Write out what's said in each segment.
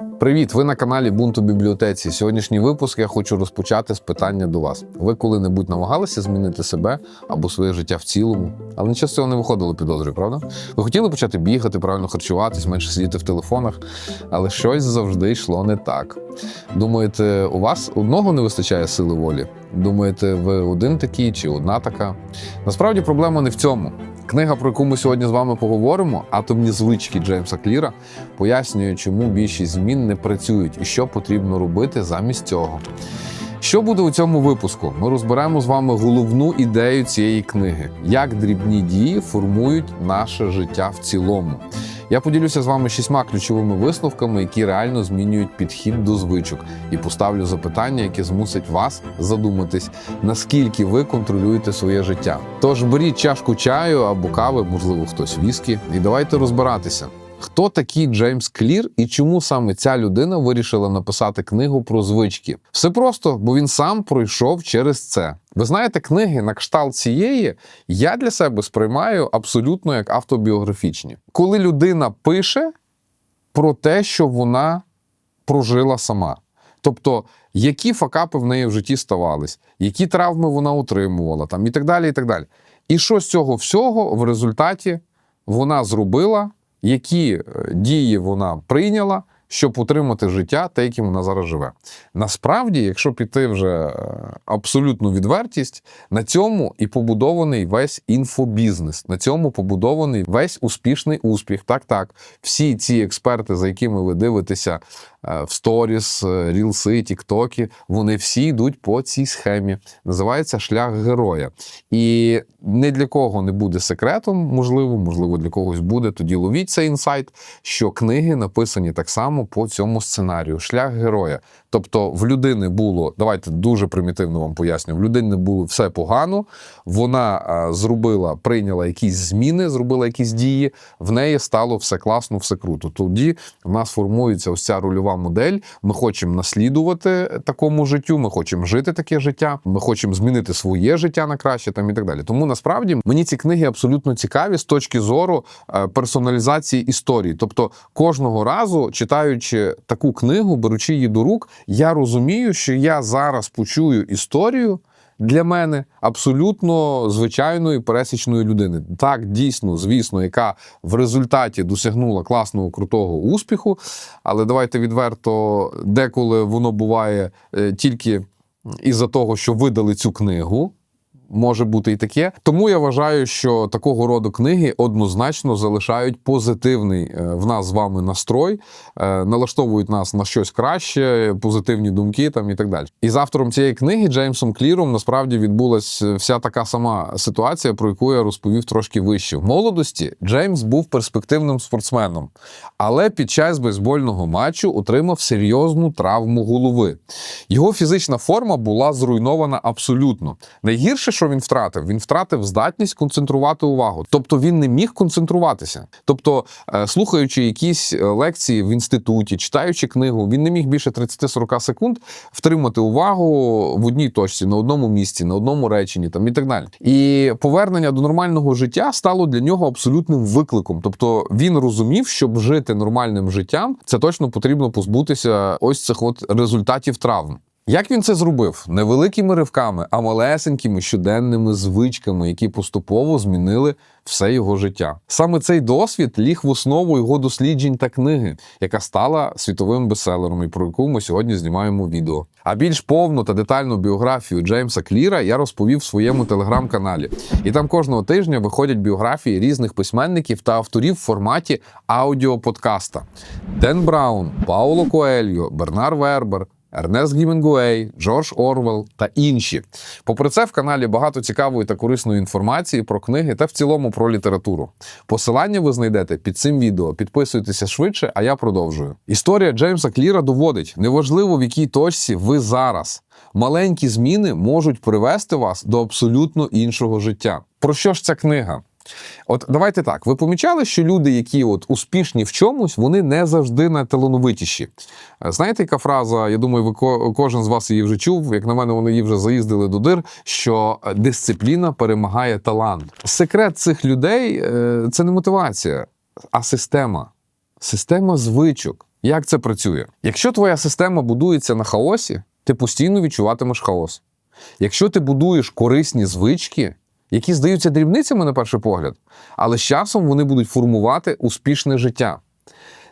Привіт! Ви на каналі Бунт у бібліотеці. Сьогоднішній випуск я хочу розпочати з питання до вас. Ви коли-небудь намагалися змінити себе або своє життя в цілому, але нічого з цього не виходило підозрюю, правда? Ви хотіли почати бігати, правильно харчуватись, менше сидіти в телефонах, але щось завжди йшло не так. Думаєте, у вас одного не вистачає сили волі? Думаєте, ви один такий чи одна така? Насправді проблема не в цьому. Книга, про яку ми сьогодні з вами поговоримо, атомні звички Джеймса Кліра, пояснює, чому більшість змін не працюють і що потрібно робити замість цього. Що буде у цьому випуску? Ми розберемо з вами головну ідею цієї книги: як дрібні дії формують наше життя в цілому. Я поділюся з вами шістьма ключовими висновками, які реально змінюють підхід до звичок, і поставлю запитання, яке змусить вас задуматись, наскільки ви контролюєте своє життя. Тож беріть чашку чаю або кави, можливо, хтось віскі, і давайте розбиратися. Хто такий Джеймс Клір і чому саме ця людина вирішила написати книгу про звички? Все просто, бо він сам пройшов через це. Ви знаєте, книги на кшталт цієї я для себе сприймаю абсолютно як автобіографічні. Коли людина пише про те, що вона прожила сама. Тобто, які факапи в неї в житті ставались, які травми вона отримувала, там, і так далі. І так далі. І що з цього всього в результаті вона зробила, які е, дії вона прийняла, щоб утримати життя, те, яким вона зараз живе. Насправді, якщо піти вже е, абсолютну відвертість, на цьому і побудований весь інфобізнес, на цьому побудований весь успішний успіх. Так, так, всі ці експерти, за якими ви дивитеся в сторіс, е, рілси, тіктоки, вони всі йдуть по цій схемі. Називається шлях героя. І не для кого не буде секретом, можливо, можливо, для когось буде. Тоді ловіть цей інсайт, що книги написані так само по цьому сценарію. Шлях героя. Тобто в людини було, давайте дуже примітивно вам поясню, в людини було все погано, вона зробила, прийняла якісь зміни, зробила якісь дії, в неї стало все класно, все круто. Тоді в нас формується ось ця рольова модель. Ми хочемо наслідувати такому життю, ми хочемо жити таке життя, ми хочемо змінити своє життя на краще там і так далі. Тому насправді мені ці книги абсолютно цікаві з точки зору е, персоналізації історії. Тобто кожного разу, читаючи таку книгу, беручи її до рук, я розумію, що я зараз почую історію. Для мене абсолютно звичайної пересічної людини, так дійсно, звісно, яка в результаті досягнула класного крутого успіху. Але давайте відверто, деколи воно буває е, тільки із-за того, що видали цю книгу. Може бути і таке. Тому я вважаю, що такого роду книги однозначно залишають позитивний е, в нас з вами настрой, е, налаштовують нас на щось краще, позитивні думки там і так далі. І з автором цієї книги Джеймсом Кліром насправді відбулася вся така сама ситуація, про яку я розповів трошки вище. В молодості Джеймс був перспективним спортсменом, але під час бейсбольного матчу отримав серйозну травму голови. Його фізична форма була зруйнована абсолютно. Найгірше, що він втратив, він втратив здатність концентрувати увагу. Тобто він не міг концентруватися. Тобто, е, слухаючи якісь е, лекції в інституті, читаючи книгу, він не міг більше 30-40 секунд втримати увагу в одній точці, на одному місці, на одному реченні там і так далі. І повернення до нормального життя стало для нього абсолютним викликом. Тобто він розумів, щоб жити нормальним життям, це точно потрібно позбутися ось цих от результатів травм. Як він це зробив? Невеликими ривками, а малесенькими щоденними звичками, які поступово змінили все його життя. Саме цей досвід ліг в основу його досліджень та книги, яка стала світовим бестселером, і про яку ми сьогодні знімаємо відео. А більш повну та детальну біографію Джеймса Кліра я розповів в своєму телеграм-каналі. І там кожного тижня виходять біографії різних письменників та авторів в форматі аудіоподкаста: Ден Браун, Пауло Коельо, Бернар Вербер. Ернест Гімінгуей, Джордж Орвел та інші. Попри це, в каналі багато цікавої та корисної інформації про книги та в цілому про літературу. Посилання ви знайдете під цим відео. Підписуйтеся швидше, а я продовжую. Історія Джеймса Кліра доводить: неважливо в якій точці ви зараз. Маленькі зміни можуть привести вас до абсолютно іншого життя. Про що ж ця книга? От давайте так. Ви помічали, що люди, які от успішні в чомусь, вони не завжди найталановитіші. Знаєте, яка фраза? Я думаю, ви кожен з вас її вже чув. Як на мене, вони її вже заїздили до дир. Що е, дисципліна перемагає талант. Секрет цих людей е, це не мотивація, а система. Система звичок. Як це працює? Якщо твоя система будується на хаосі, ти постійно відчуватимеш хаос. Якщо ти будуєш корисні звички, які здаються дрібницями на перший погляд, але з часом вони будуть формувати успішне життя.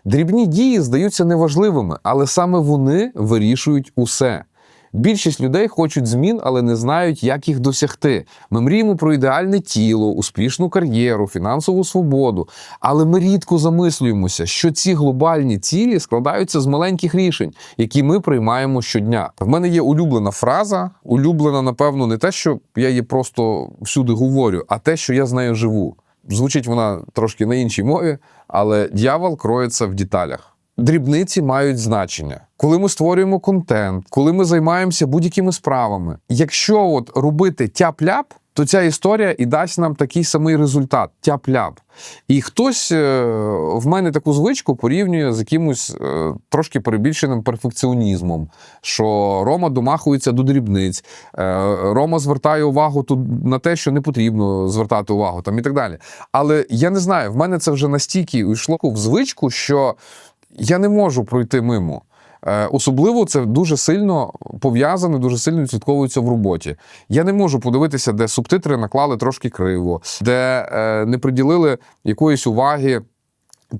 Дрібні дії здаються неважливими, але саме вони вирішують усе. Більшість людей хочуть змін, але не знають, як їх досягти. Ми мріємо про ідеальне тіло, успішну кар'єру, фінансову свободу. Але ми рідко замислюємося, що ці глобальні цілі складаються з маленьких рішень, які ми приймаємо щодня. В мене є улюблена фраза, улюблена, напевно, не те, що я її просто всюди говорю, а те, що я з нею живу. Звучить вона трошки на іншій мові, але дьявол кроється в деталях. Дрібниці мають значення. Коли ми створюємо контент, коли ми займаємося будь-якими справами. Якщо от робити тяп-ляп, то ця історія і дасть нам такий самий результат тяп-ляп. І хтось е, в мене таку звичку порівнює з якимось е, трошки перебільшеним перфекціонізмом, що Рома домахується до дрібниць, е, Рома звертає увагу тут на те, що не потрібно звертати увагу, там і так далі. Але я не знаю, в мене це вже настільки йшло в звичку, що я не можу пройти мимо. Е, Особливо це дуже сильно пов'язане, дуже сильно відслідковується в роботі. Я не можу подивитися, де субтитри наклали трошки криво, де е, не приділили якоїсь уваги.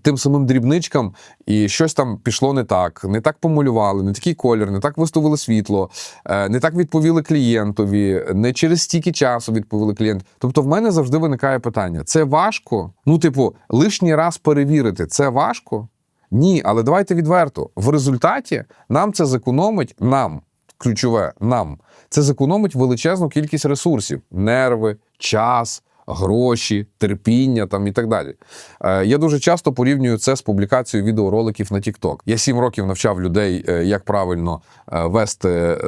Тим самим дрібничкам, і щось там пішло не так, не так помалювали, не такий колір, не так виставили світло, е, не так відповіли клієнтові, не через стільки часу відповіли клієнт. Тобто, в мене завжди виникає питання: це важко? Ну, типу, лишній раз перевірити, це важко? Ні, але давайте відверто. В результаті нам це зекономить нам, ключове нам. Це зекономить величезну кількість ресурсів: нерви, час, гроші, терпіння там і так далі. Е, я дуже часто порівнюю це з публікацією відеороликів на TikTok. Я сім років навчав людей, е, як правильно е, вести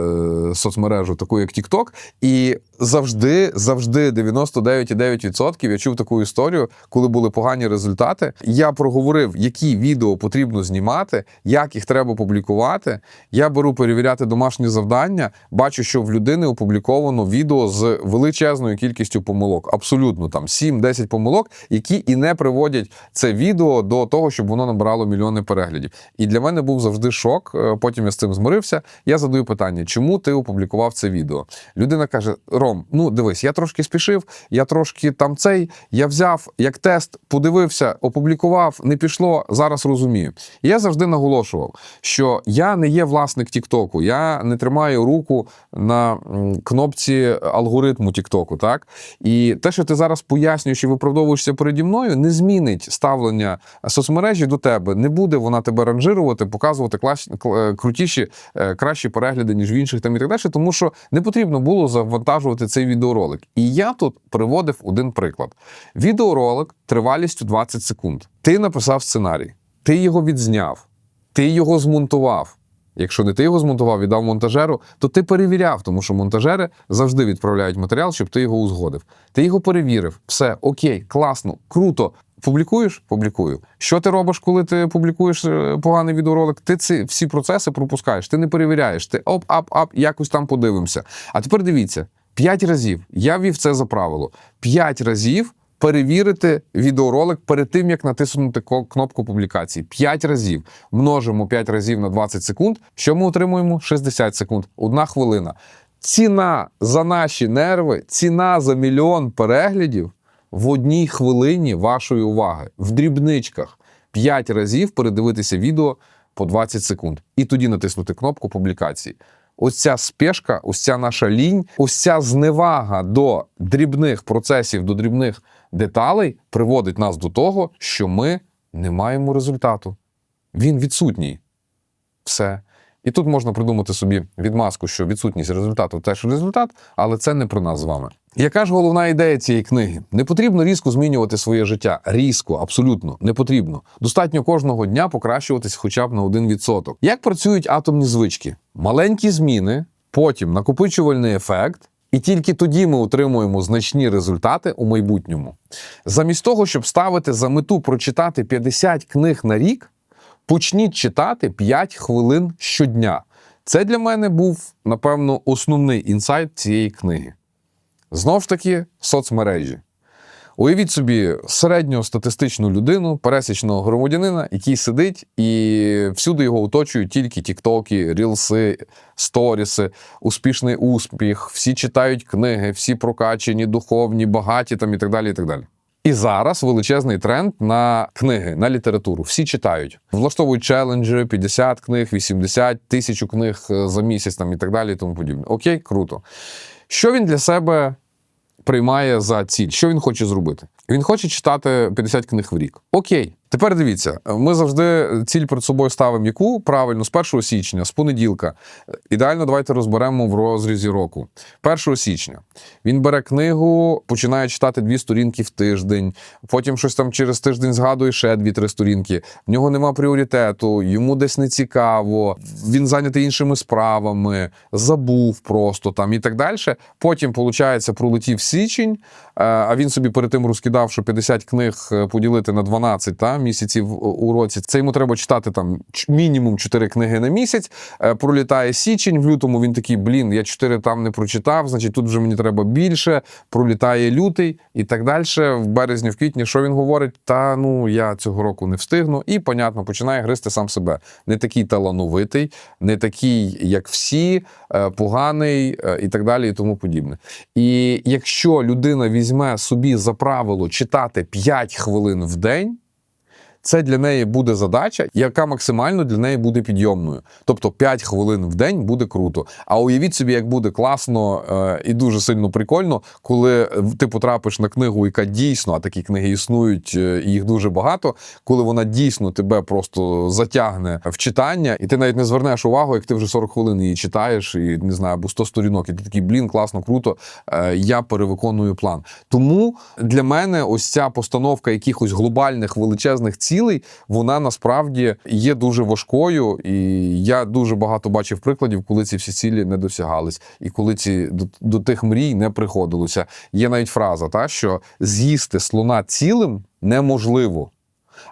соцмережу, таку як TikTok, і завжди, завжди 99,9% я чув таку історію, коли були погані результати. Я проговорив, які відео потрібно знімати, як їх треба публікувати. Я беру перевіряти домашні завдання, бачу, що в людини опубліковано відео з величезною кількістю помилок. Абсолютно там 7-10 помилок, які і не приводять це відео до того, щоб воно набирало мільйони переглядів. І для мене був завжди шок. Е, Потім я з цим змирився. Я задаю питання, чому ти опублікував це відео? Людина каже: Ром, ну дивись, я трошки спішив, я трошки там цей, я взяв як тест, подивився, опублікував, не пішло. Зараз розумію. І я завжди наголошував, що я не є власник Тіктоку, я не тримаю руку на кнопці алгоритму Тіктоку. Так і те, що ти зараз пояснюєш і виправдовуєшся переді мною, не змінить ставлення соцмережі до тебе. Не буде вона тебе ранжирувати, показувати клас, е, крутіші, е, кращі перегляди, ніж в інших там і так далі, тому що не потрібно було завантажувати цей відеоролик. І я тут приводив один приклад: відеоролик тривалістю 20 секунд. Ти написав сценарій, ти його відзняв, ти його змонтував. Якщо не ти його змонтував, віддав монтажеру, то ти перевіряв, тому що монтажери завжди відправляють матеріал, щоб ти його узгодив. Ти його перевірив, все окей, класно, круто. Публікуєш? Публікую. Що ти робиш, коли ти публікуєш е, поганий відеоролик? Ти ці всі процеси пропускаєш, ти не перевіряєш, ти оп, ап, ап, якось там подивимося. А тепер дивіться: п'ять разів я вів це за правило. П'ять разів перевірити відеоролик перед тим, як натиснути кнопку публікації. 5 разів. Множимо 5 разів на 20 секунд. Що ми отримуємо? 60 секунд. Одна хвилина. Ціна за наші нерви, ціна за мільйон переглядів в одній хвилині вашої уваги. В дрібничках. 5 разів передивитися відео по 20 секунд. І тоді натиснути кнопку публікації. Ось ця спешка, ось ця наша лінь, ось ця зневага до дрібних процесів, до дрібних деталей приводить нас до того, що ми не маємо результату. Він відсутній. Все. І тут можна придумати собі відмазку, що відсутність результату теж результат, але це не про нас з вами. Яка ж головна ідея цієї книги? Не потрібно різко змінювати своє життя. Різко, абсолютно не потрібно. Достатньо кожного дня покращуватись хоча б на 1%. Як працюють атомні звички? Маленькі зміни, потім накопичувальний ефект. І тільки тоді ми отримуємо значні результати у майбутньому. Замість того, щоб ставити за мету прочитати 50 книг на рік, почніть читати 5 хвилин щодня. Це для мене був, напевно, основний інсайт цієї книги. Знов ж таки, соцмережі. Уявіть собі середньостатистичну людину, пересічного громадянина, який сидить і всюди його оточують тільки тіктоки, рілси, сторіси, успішний успіх, всі читають книги, всі прокачені, духовні, багаті там і так далі. І так далі. І зараз величезний тренд на книги, на літературу. Всі читають, влаштовують челенджі, 50 книг, 80, тисячу книг е, за місяць там і так далі. І тому подібне. Окей, круто. Що він для себе приймає за ціль? Що він хоче зробити? Він хоче читати 50 книг в рік. Окей. Тепер дивіться, ми завжди ціль перед собою ставимо яку правильно з 1 січня, з понеділка. Ідеально, давайте розберемо в розрізі року. 1 січня він бере книгу, починає читати дві сторінки в тиждень. Потім щось там через тиждень згадує ще дві-три сторінки. В нього нема пріоритету, йому десь не цікаво. Він зайнятий іншими справами, забув просто там і так далі. Потім, виходить, пролетів січень, е, а він собі перед тим розкидав, що 50 книг е, поділити на 12 та, місяців у році. Це йому треба читати там мінімум 4 книги на місяць. Е, Пролітає січень, в лютому він такий, блін, я 4 там не прочитав, значить тут вже мені треба більше. Пролітає лютий і так далі. В березні, в квітні, що він говорить? Та ну я цього року не встигну. І, понятно, починає гризти сам себе. Не такий талановитий, не такий, як всі, е, поганий е, і так далі, і тому подібне. І якщо людина візьме собі за правило читати 5 хвилин в день. Це для неї буде задача, яка максимально для неї буде підйомною. Тобто 5 хвилин в день буде круто. А уявіть собі, як буде класно е, і дуже сильно прикольно, коли ти потрапиш на книгу, яка дійсно, а такі книги існують, е, і їх дуже багато. Коли вона дійсно тебе просто затягне в читання, і ти навіть не звернеш увагу, як ти вже 40 хвилин її читаєш, і не знаю, або 100 сторінок, і ти такий блін, класно, круто. е, Я перевиконую план. Тому для мене ось ця постановка якихось глобальних величезних цілей, вона насправді є дуже важкою, і я дуже багато бачив прикладів, коли ці всі цілі не досягались, і коли ці до, до тих мрій не приходилося. Є навіть фраза, та що з'їсти слона цілим неможливо.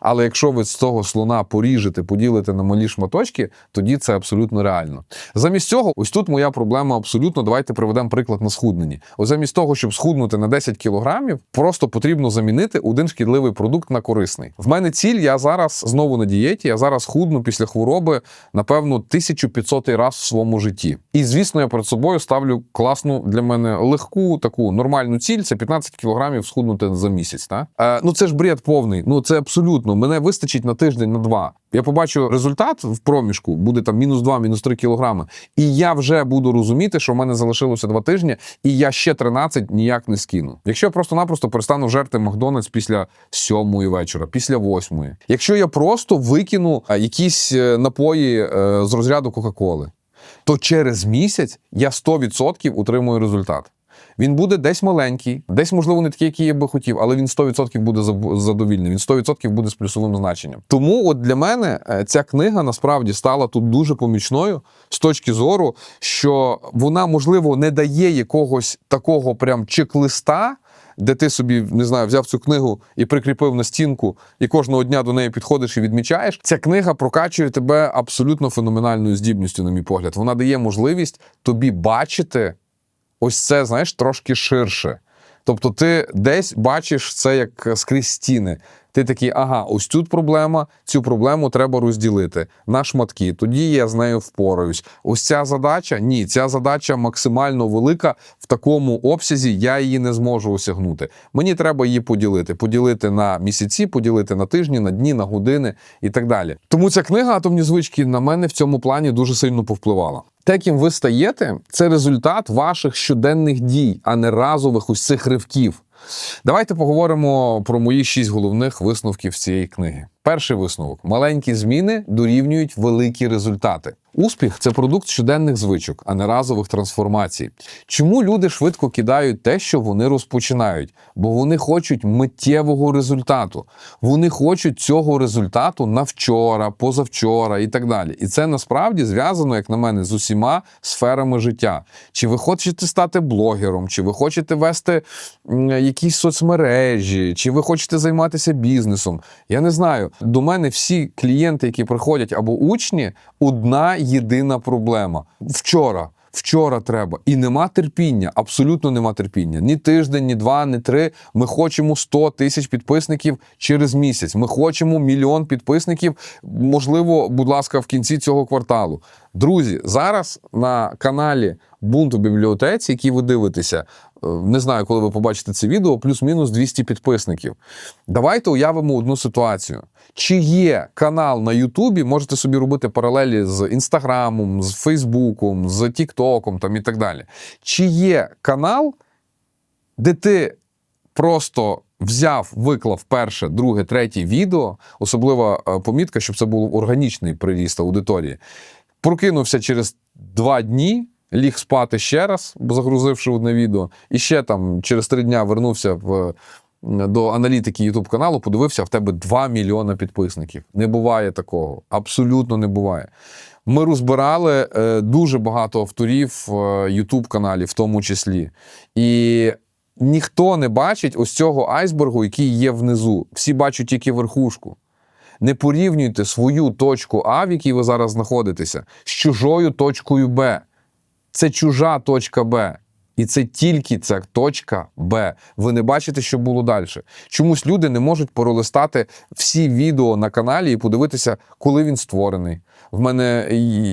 Але якщо ви з того слона поріжете, поділите на малі шматочки, тоді це абсолютно реально. Замість цього, ось тут моя проблема абсолютно. Давайте приведемо приклад на схудненні. Ось замість того, щоб схуднути на 10 кілограмів, просто потрібно замінити один шкідливий продукт на корисний. В мене ціль, я зараз знову на дієті. Я зараз худну після хвороби, напевно, 1500 раз в своєму житті. І звісно, я перед собою ставлю класну для мене легку таку нормальну ціль. Це 15 кілограмів схуднути за місяць. Та? Е, ну це ж бред повний. Ну це абсолютно. Мене вистачить на тиждень, на два. Я побачу результат в проміжку, буде там мінус 2, мінус 3 кілограми. І я вже буду розуміти, що в мене залишилося 2 тижні, і я ще 13 ніяк не скину. Якщо я просто-напросто перестану жерти Макдональдс після 7 вечора, після 8. Якщо я просто викину якісь е, напої е, з розряду Кока-Коли, то через місяць я 100% утримую результат. Він буде десь маленький, десь, можливо, не такий, який я би хотів, але він 100% буде задовільний, він 100% буде з плюсовим значенням. Тому от для мене е, ця книга насправді стала тут дуже помічною з точки зору, що вона, можливо, не дає якогось такого прям чек-листа, де ти собі не знаю, взяв цю книгу і прикріпив на стінку, і кожного дня до неї підходиш і відмічаєш. Ця книга прокачує тебе абсолютно феноменальною здібністю, на мій погляд. Вона дає можливість тобі бачити ось це, знаєш, трошки ширше. Тобто, ти десь бачиш це як скрізь стіни. Ти такий, ага, ось тут проблема, цю проблему треба розділити на шматки. Тоді я з нею впораюсь. Ось ця задача, ні, ця задача максимально велика в такому обсязі, я її не зможу осягнути. Мені треба її поділити. Поділити на місяці, поділити на тижні, на дні, на години і так далі. Тому ця книга Атомні звички на мене в цьому плані дуже сильно повпливала. Те, ким ви стаєте, це результат ваших щоденних дій, а не разових цих ривків. Давайте поговоримо про мої шість головних висновків цієї книги. Перший висновок: маленькі зміни дорівнюють великі результати. Успіх це продукт щоденних звичок, а не разових трансформацій. Чому люди швидко кидають те, що вони розпочинають? Бо вони хочуть миттєвого результату. Вони хочуть цього результату на вчора, позавчора і так далі. І це насправді зв'язано, як на мене, з усіма сферами життя. Чи ви хочете стати блогером, чи ви хочете вести якісь соцмережі, чи ви хочете займатися бізнесом? Я не знаю. До мене всі клієнти, які приходять або учні, одна єдина проблема. Вчора. Вчора треба. І нема терпіння, абсолютно нема терпіння. Ні тиждень, ні два, ні три. Ми хочемо 100 тисяч підписників через місяць. Ми хочемо мільйон підписників, можливо, будь ласка, в кінці цього кварталу. Друзі, зараз на каналі Бунту бібліотеці, який ви дивитеся, не знаю, коли ви побачите це відео, плюс-мінус 200 підписників. Давайте уявимо одну ситуацію. Чи є канал на Ютубі, можете собі робити паралелі з Інстаграмом, з Фейсбуком, з Тіктоком там і так далі. Чи є канал, де ти просто взяв, виклав перше, друге, третє відео, особлива е, помітка, щоб це був органічний приріст аудиторії. Прокинувся через два дні, ліг спати ще раз, загрузивши одне відео, і ще там через три дня вернувся в. До аналітики YouTube каналу подивився, в тебе 2 мільйона підписників. Не буває такого. Абсолютно не буває. Ми розбирали е, дуже багато авторів е, YouTube каналів, в тому числі. І ніхто не бачить ось цього айсбергу, який є внизу. Всі бачать тільки верхушку. Не порівнюйте свою точку А, в якій ви зараз знаходитеся, з чужою точкою Б. Це чужа точка Б. І це тільки ця точка Б. Ви не бачите, що було далі. Чомусь люди не можуть пролистати всі відео на каналі і подивитися, коли він створений. В мене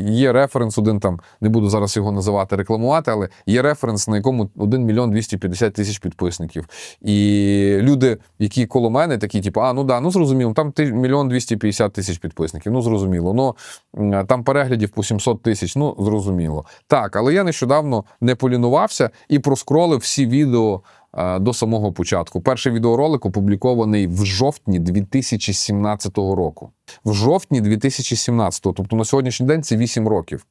є референс, один там, не буду зараз його називати, рекламувати, але є референс, на якому 1 мільйон 250 тисяч підписників. І люди, які коло мене, такі, типу, а ну да, ну зрозуміло, там мільйон 250 тисяч підписників. Ну зрозуміло. Ну там переглядів по 700 тисяч. Ну зрозуміло. Так, але я нещодавно не полінувався і проскролив всі відео. Е, До самого початку. Перший відеоролик опублікований в жовтні 2017 року. В жовтні 2017, тобто на сьогоднішній день це 8 років.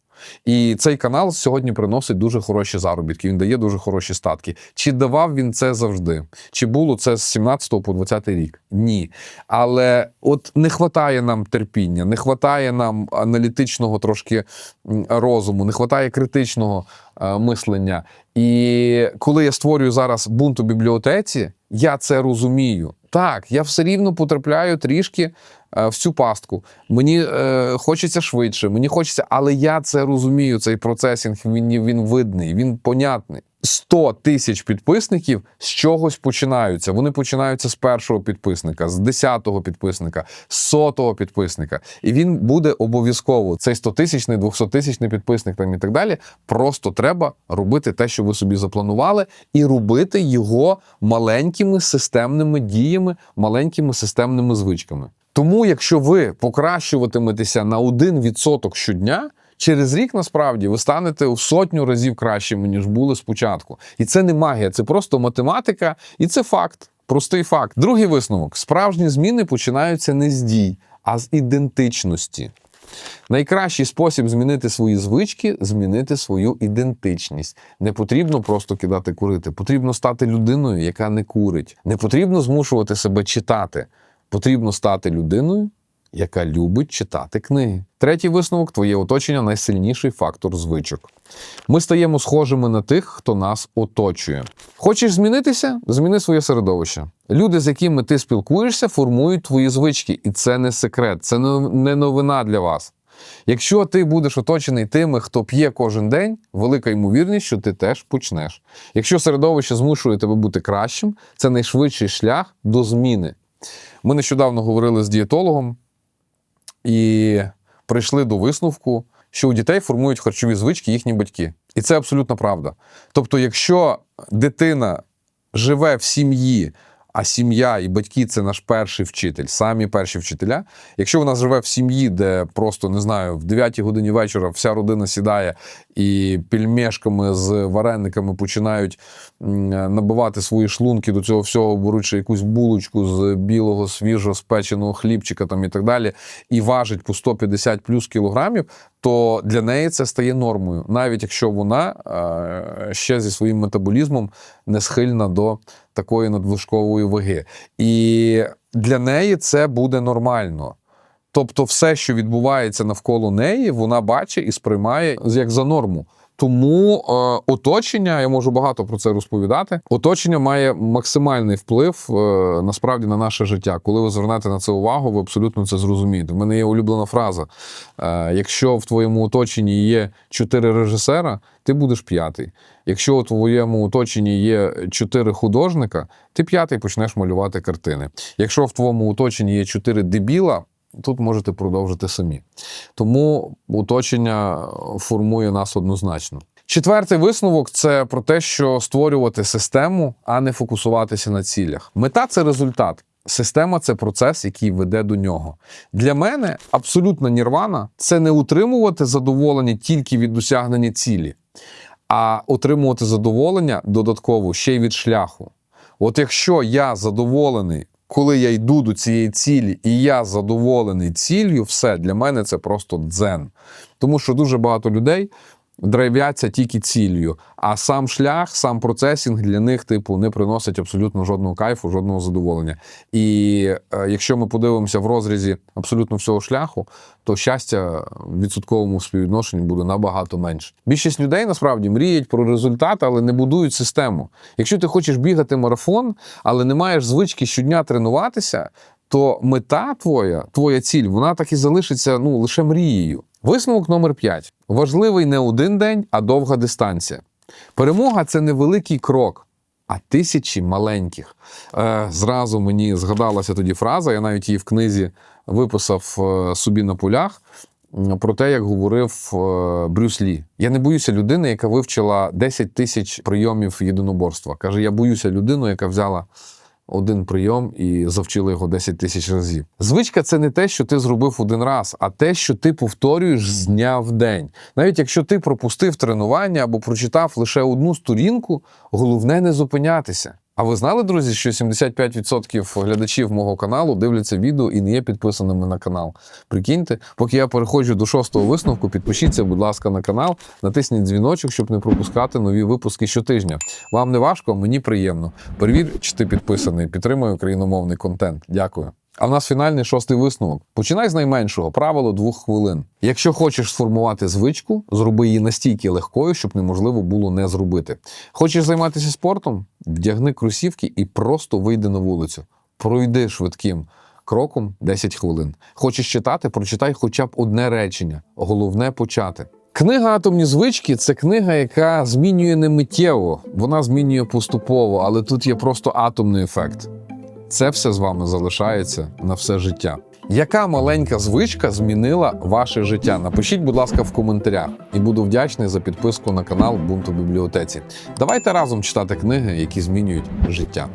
І цей канал сьогодні приносить дуже хороші заробітки. Він дає дуже хороші статки. Чи давав він це завжди? Чи було це з 17 по 20 рік? Ні. Але от не вистачає нам терпіння, не вистачає нам аналітичного трошки розуму, не вистачає критичного е, мислення. І коли я створюю зараз бунт у бібліотеці, я це розумію. Так, я все рівно потрапляю трішки в цю пастку. Мені е, хочеться швидше, мені хочеться, але я це розумію. Цей процесінг він, він видний, він понятний. 100 тисяч підписників з чогось починаються. Вони починаються з першого підписника, з десятого підписника, з сотого підписника. І він буде обов'язково. Цей 100 тисячний, 200 тисячний підписник там і так далі. Просто треба робити те, що ви собі запланували, і робити його маленькими системними діями, маленькими системними звичками. Тому, якщо ви покращуватиметеся на 1% щодня, через рік насправді ви станете у сотню разів кращими, ніж були спочатку. І це не магія, це просто математика, і це факт. Простий факт. Другий висновок: справжні зміни починаються не з дій, а з ідентичності. Найкращий спосіб змінити свої звички змінити свою ідентичність. Не потрібно просто кидати курити, потрібно стати людиною, яка не курить. Не потрібно змушувати себе читати. Потрібно стати людиною, яка любить читати книги. Третій висновок твоє оточення найсильніший фактор звичок. Ми стаємо схожими на тих, хто нас оточує. Хочеш змінитися? Зміни своє середовище. Люди, з якими ти спілкуєшся, формують твої звички, і це не секрет, це не- новина для вас. Якщо ти будеш оточений тими, хто п'є кожен день, велика ймовірність, що ти теж почнеш. Якщо середовище змушує тебе бути кращим, це найшвидший шлях до зміни. Ми нещодавно говорили з дієтологом і прийшли до висновку, що у дітей формують харчові звички їхні батьки. І це абсолютно правда. Тобто, якщо дитина живе в сім'ї, а сім'я і батьки це наш перший вчитель, самі перші вчителя. Якщо вона живе в сім'ї, де просто не знаю, в 9 годині вечора вся родина сідає і пельмешками з варениками починають набивати свої шлунки до цього всього, беруть ще якусь булочку з білого свіжо спеченого хлібчика там і так далі, і важить по 150 плюс кілограмів, то для неї це стає нормою, навіть якщо вона е, ще зі своїм метаболізмом не схильна до такої надвишкової ваги. І для неї це буде нормально. Тобто, все, що відбувається навколо неї, вона бачить і сприймає як за норму. Тому е, оточення, я можу багато про це розповідати. Оточення має максимальний вплив е, насправді на наше життя. Коли ви звернете на це увагу, ви абсолютно це зрозумієте. В мене є улюблена фраза: е, якщо в твоєму оточенні є чотири режисера, ти будеш п'ятий. Якщо у твоєму оточенні є чотири художника, ти п'ятий почнеш малювати картини. Якщо в твоєму оточенні є чотири дебіла, тут можете продовжити самі. Тому оточення формує нас однозначно. Четвертий висновок це про те, що створювати систему, а не фокусуватися на цілях. Мета це результат. Система це процес, який веде до нього. Для мене абсолютна нірвана це не утримувати задоволення тільки від досягнення цілі, а отримувати задоволення додатково ще й від шляху. От якщо я задоволений, коли я йду до цієї цілі, і я задоволений ціллю, все для мене це просто дзен. Тому що дуже багато людей драйвяться тільки ціллю, а сам шлях, сам процесінг для них, типу, не приносить абсолютно жодного кайфу, жодного задоволення. І е, якщо ми подивимося в розрізі абсолютно всього шляху, то щастя в відсотковому співвідношенні буде набагато менше. Більшість людей насправді мріють про результат, але не будують систему. Якщо ти хочеш бігати марафон, але не маєш звички щодня тренуватися, то мета твоя, твоя ціль, вона так і залишиться ну, лише мрією. Висновок номер 5. Важливий не один день, а довга дистанція. Перемога це не великий крок, а тисячі маленьких. Е, зразу мені згадалася тоді фраза, я навіть її в книзі виписав е, собі на полях. Про те, як говорив е, Брюс Лі. Я не боюся людини, яка вивчила 10 тисяч прийомів єдиноборства. Каже, я боюся людину, яка взяла один прийом і завчили його 10 тисяч разів. Звичка це не те, що ти зробив один раз, а те, що ти повторюєш з дня в день. Навіть якщо ти пропустив тренування або прочитав лише одну сторінку, головне не зупинятися. А ви знали, друзі, що 75% глядачів мого каналу дивляться відео і не є підписаними на канал. Прикиньте, поки я переходжу до шостого висновку, підпишіться, будь ласка, на канал, натисніть дзвіночок, щоб не пропускати нові випуски щотижня. Вам не важко, мені приємно. Перевір, чи ти підписаний, підтримуй україномовний контент. Дякую. А в нас фінальний шостий висновок. Починай з найменшого правило двох хвилин. Якщо хочеш сформувати звичку, зроби її настільки легкою, щоб неможливо було не зробити. Хочеш займатися спортом? Вдягни кросівки і просто вийди на вулицю. Пройди швидким кроком 10 хвилин. Хочеш читати? Прочитай хоча б одне речення. Головне почати. Книга Атомні звички це книга, яка змінює не миттєво, вона змінює поступово, але тут є просто атомний ефект. Це все з вами залишається на все життя. Яка маленька звичка змінила ваше життя? Напишіть, будь ласка, в коментарях, і буду вдячний за підписку на канал Бунту бібліотеці. Давайте разом читати книги, які змінюють життя.